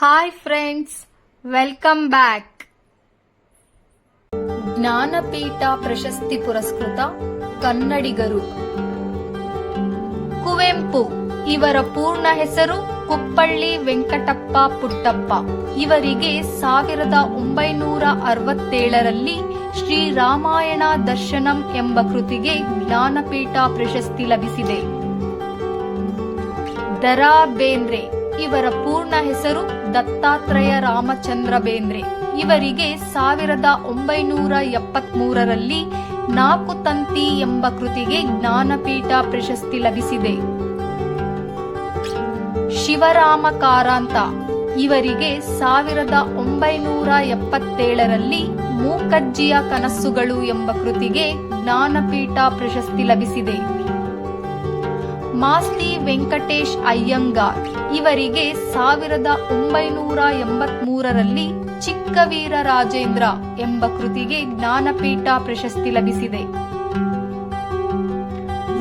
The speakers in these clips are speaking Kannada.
Hi friends welcome back Jnanpith ಪ್ರಶಸ್ತಿ ಪುರಸ್ಕೃತ ಕನ್ನಡಿಗರು. ಕುವೆಂಪು, ಇವರ ಪೂರ್ಣ ಹೆಸರು ಕುಪ್ಪಳ್ಳಿ ವೆಂಕಟಪ್ಪ ಪುಟ್ಟಪ್ಪ. ಇವರಿಗೆ ಸಾವಿರದ ಒಂಬೈನೂರ ಅರವತ್ತೇಳರಲ್ಲಿ ಶ್ರೀ ರಾಮಾಯಣ ದರ್ಶನಂ ಎಂಬ ಕೃತಿಗೆ ಜ್ಞಾನಪೀಠ ಪ್ರಶಸ್ತಿ ಲಭಿಸಿದೆ. ದರಾ ಬೇಂದ್ರೆ ಇವರ ಪೂರ್ಣ ಹೆಸರು ದತ್ತಾತ್ರೇಯ ರಾಮಚಂದ್ರ ಬೇಂದ್ರೆ. ಇವರಿಗೆ ಸಾವಿರದ ಒಂಬೈನೂರ ಎಪ್ಪತ್ಮೂರರಲ್ಲಿ ನಾಲ್ಕು ತಂತಿ ಎಂಬ ಕೃತಿಗೆ ಜ್ಞಾನಪೀಠ ಪ್ರಶಸ್ತಿ ಲಭಿಸಿದೆ. ಶಿವರಾಮ ಕಾರಾಂತ ಇವರಿಗೆ ಸಾವಿರದ ಒಂಬೈನೂರ ಎಪ್ಪತ್ತೇಳರಲ್ಲಿ ಮೂಕಜ್ಜಿಯ ಕನಸುಗಳು ಎಂಬ ಕೃತಿಗೆ ಜ್ಞಾನಪೀಠ ಪ್ರಶಸ್ತಿ ಲಭಿಸಿದೆ. ಮಾಸ್ತಿ ವೆಂಕಟೇಶ್ ಅಯ್ಯಂಗಾರ್ ಇವರಿಗೆ ಸಾವಿರದ ಒಂಬೈನೂರ ಎಂಬತ್ಮೂರರಲ್ಲಿ ಚಿಕ್ಕವೀರ ರಾಜೇಂದ್ರ ಎಂಬ ಕೃತಿಗೆ ಜ್ಞಾನಪೀಠ ಪ್ರಶಸ್ತಿ ಲಭಿಸಿದೆ.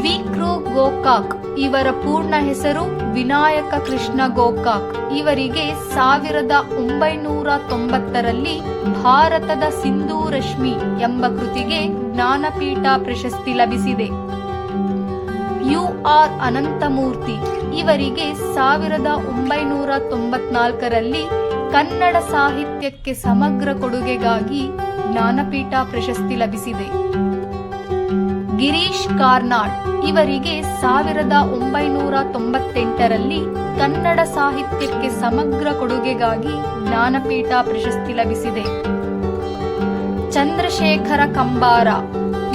ವಿಕ್ರು ಗೋಕಾಕ್ ಇವರ ಪೂರ್ಣ ಹೆಸರು ವಿನಾಯಕ ಕೃಷ್ಣ ಗೋಕಾಕ್. ಇವರಿಗೆ ಸಾವಿರದ ಒಂಬೈನೂರ ತೊಂಬತ್ತರಲ್ಲಿ ಭಾರತದ ಸಿಂಧೂ ರಶ್ಮಿ ಎಂಬ ಕೃತಿಗೆ ಜ್ಞಾನಪೀಠ ಪ್ರಶಸ್ತಿ ಲಭಿಸಿದೆ. U R Ananthamurthy. ಇವರಿಗೆ ಸಾವಿರದ ಒಂಬೈನೂರ ತೊಂಬತ್ನಾಲ್ಕರಲ್ಲಿ ಕನ್ನಡ ಸಾಹಿತ್ಯಕ್ಕೆ ಸಮಗ್ರ ಕೊಡುಗೆಗಾಗಿ ಜ್ಞಾನಪೀಠ ಪ್ರಶಸ್ತಿ ಲಭಿಸಿದೆ. ಗಿರೀಶ್ ಕಾರ್ನಾಡ್ ಇವರಿಗೆ ಸಾವಿರದ ಒಂಬೈನೂರ ತೊಂಬತ್ತೆಂಟರಲ್ಲಿ ಕನ್ನಡ ಸಾಹಿತ್ಯಕ್ಕೆ ಸಮಗ್ರ ಕೊಡುಗೆಗಾಗಿ ಜ್ಞಾನಪೀಠ ಪ್ರಶಸ್ತಿ ಲಭಿಸಿದೆ. ಚಂದ್ರಶೇಖರ ಕಂಬಾರ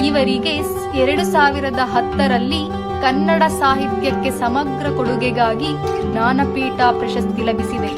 ಇವರಿಗೆ ಎರಡು ಸಾವಿರದ ಹತ್ತರಲ್ಲಿ ಕನ್ನಡ ಸಾಹಿತ್ಯಕ್ಕೆ ಸಮಗ್ರ ಕೊಡುಗೆಗಾಗಿ ಜ್ಞಾನಪೀಠ ಪ್ರಶಸ್ತಿ ಲಭಿಸಿದೆ.